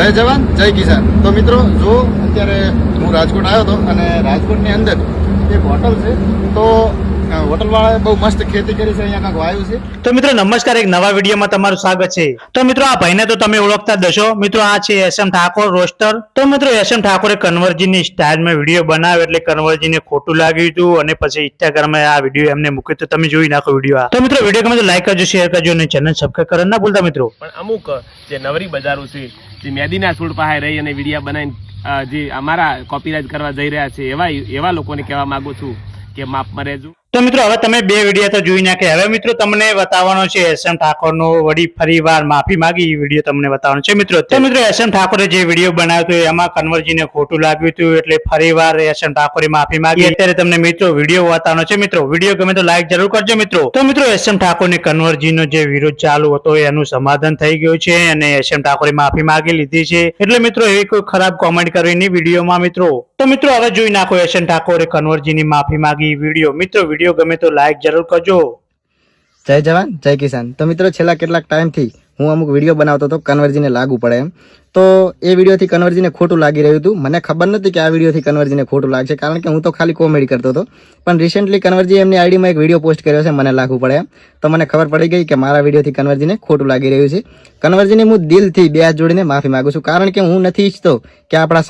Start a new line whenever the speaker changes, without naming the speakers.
જય જવાન જય કિસાન. તો મિત્રો જો અત્યારે હું રાજકોટ આવ્યો હતો અને રાજકોટની અંદર એક હોટલ છે તો હોટલવાળાએ બહુ મસ્ત ખેતી કરી છે અહીંયા કાંઈક વાયુ છે.
તો મિત્રો નમસ્કાર એક નવા વિડીયોમાં તમારું સ્વાગત છે. તો મિત્રો આ ભાઈને તો તમે ઓળખતા જ મિત્રો આ છે એસ એમ ઠાકોર રોસ્ટર. તો મિત્રો એસ એમ ઠાકોરે કન્વર્જીની સ્ટાઇલમાં વીડિયો બનાવ્યો એટલે કન્વર્જીને ખોટું લાગ્યું હતું અને પછી ઇન્સ્ટાગ્રામમાં આ વીડિયો એમને મૂક્યો. તો તમે જોઈ નાખો વીડિયો આ. તો મિત્રો વીડિયો ગમે તો લાઈક કરજો શેર કરજો અને ચેનલ સબસ્ક્રાઈબ કરવાનું ના ભૂલતા મિત્રો.
પણ અમુક જે નવરી બજારો છે જે મેદીના છોડ પાસે રહી અને વિડીયા બનાવીને જે અમારા કોપીરાઇટ કરવા જઈ રહ્યા છે, એવા એવા લોકોને કહેવા માગું છું કે માપમાં રહેજો
તો મિત્રો, હવે તમે બે વીડિયો તો જોઈ નાખ્યા. હવે મિત્રો, તમને બતાવવાનો છે એસ એમ ઠાકોરનો વળી ફરી વાર માફી માંગી. વીડિયો તમને બતાવવાનો છે મિત્રો. તો મિત્રો, એસ એમ ઠાકોરે જે વીડિયો બનાવ્યો હતો એમાં કન્વરજીને ખોટું લાગ્યું હતું એટલે ફરી વાર એસ એમ ઠાકોરે માફી માંગી. અત્યારે તમને મિત્રો વીડિયો બતાવવાનો છે. મિત્રો, વીડિયો ગમે તો લાઈક જરૂર કરજો મિત્રો. તો મિત્રો, એસ એમ ઠાકોરને કન્વર્જીનો જે વિરોધ ચાલુ હતો એનું સમાધાન થઈ ગયું છે અને એસ એમ ઠાકોરે માફી માંગી લીધી છે. એટલે મિત્રો, એવી કોઈ ખરાબ કોમેન્ટ કરીને વિડીયોમાં મિત્રો. તો મિત્રો, હવે જોઈ નાખો એસ એમ ઠાકોરે કન્વર્જીની માફી માંગી વીડિયો. મિત્રો વીડિયો ગમે તો લાઈક જરૂર કરજો.
જય જવાન, જય કિસાન. તો મિત્રો, છેલ્લા કેટલાક ટાઈમથી હું અમુક વીડિયો બનાવતો હતો, કન્વર્જીને લાગુ પડે એમ. તો એ વિડીયોથી કન્વર્જીને ખોટું લાગી રહ્યું હતું. મને ખબર નથી કે આ વિડીયોથી કન્વર્જીને ખોટું લાગશે, કારણ કે હું તો ખાલી કોમેડી કરતો હતો. પણ રિસેન્ટલી કન્વર્જી એમની આઈડીમાં એક વીડિયો પોસ્ટ કર્યો છે, મને લાગુ પડે એમ. તો મને ખબર પડી ગઈ કે મારા વિડીયોથી કન્વર્જીને ખોટું લાગી રહ્યું છે. કન્વર્જીને હું દિલથી બે જોડીને માફી માગું છું, કારણ કે હું નથી ઈચ્છતો કે આપણા